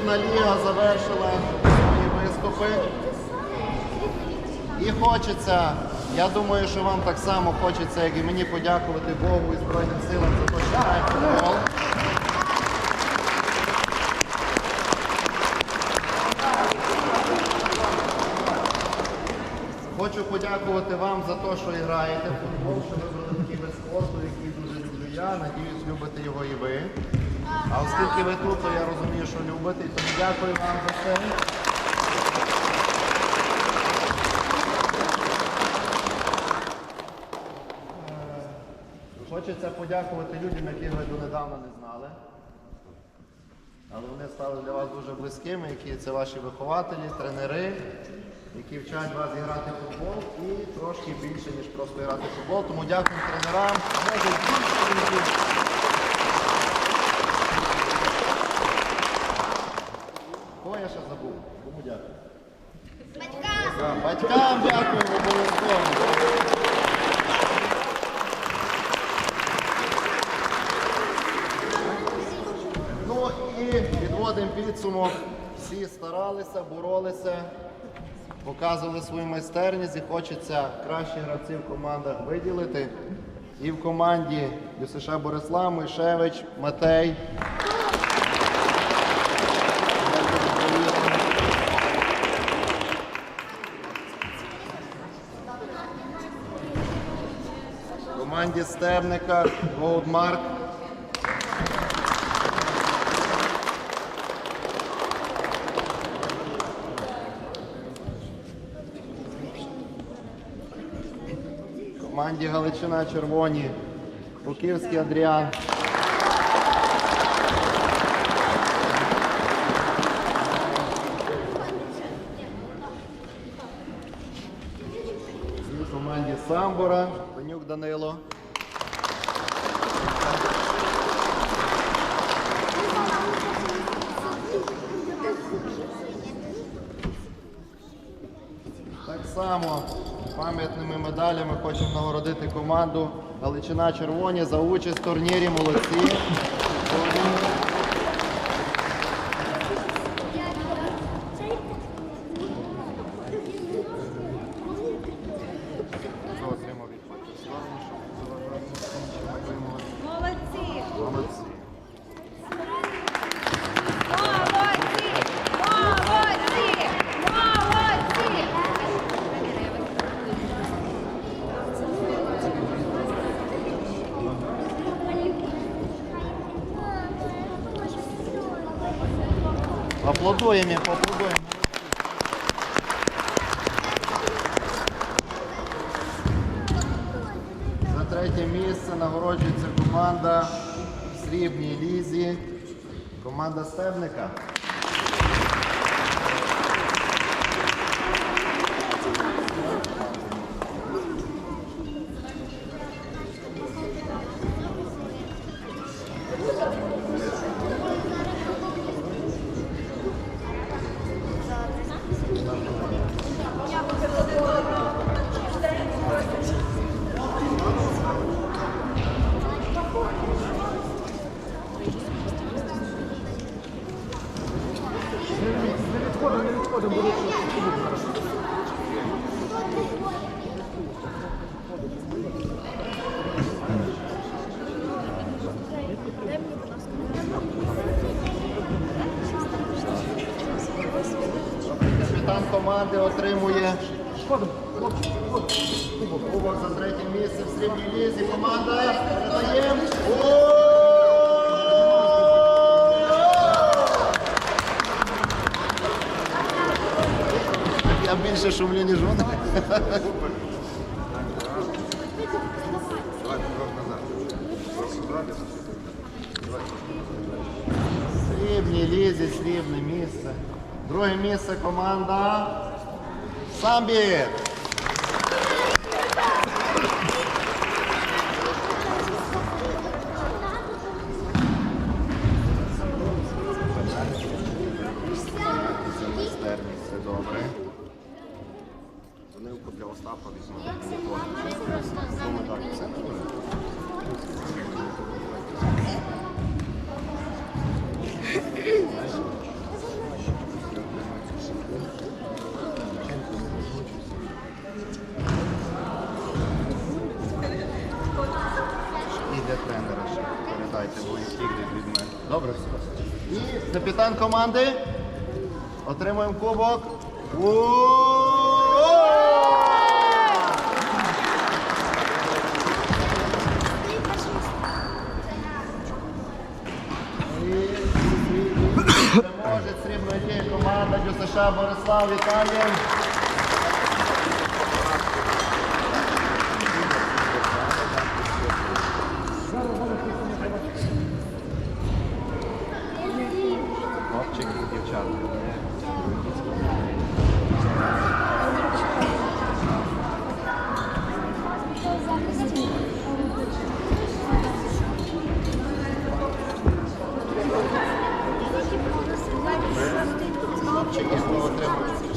Збірна ліга завершила свої виступи. І хочеться, я думаю, що вам так само хочеться, як і мені, подякувати Богу і Збройним силам за те, що в футбол. Хочу подякувати вам за те, що граєте в футбол, що вибрали такий вид спорту, який дуже люблю я. Надіюсь, любите його і ви. А оскільки ви тут, то я розумію, що любите, тому дякую вам за це. Е, Хочеться подякувати людям, яких ви донедавна не знали. Але вони стали для вас дуже близькими, які це ваші вихователі, тренери, які вчать вас грати в футбол і трошки більше, ніж просто грати в футбол. Тому дякую тренерам. Може, більше, ніж- Кого я ще забув? Кому дякую? Батькам. Батькам дякую обов'язково. Ну і підводимо підсумок. Всі старалися, боролися, показували свою майстерність і хочеться кращих гравців в командах виділити. І в команді ЮСШ Борислав, Мойшевич, Матей. Команді Стебника, Голдмарк. Команді Галичина Червоні, Буківський Андріан. І в Данило. Само пам'ятними медалями хочемо нагородити команду Галичина Червоні за участь в турнірі молодці. Хто отримав від Пакистану, щоб заважати отримувати? Молодці! Молодці. Молодці! Молодці! Молодці! Аплодуємо, їм, поаплодуємо. За третє місце нагороджується команда срібній лізі. Команда Стебника. Капітан команди отримує. Кубок за третє місце в срібній лізі. Команда Я більше шумлю, ніж вони. Срібній лізі, срібне місце. Друге місце команда Самбі. Спочатку для Остапа візьмемо. Іде тренера ще передайте, бо який від мене. Добре, все. Капітан команди. Отримуємо кубок. Ууу! Команда США Борислав Віталієв. tiempo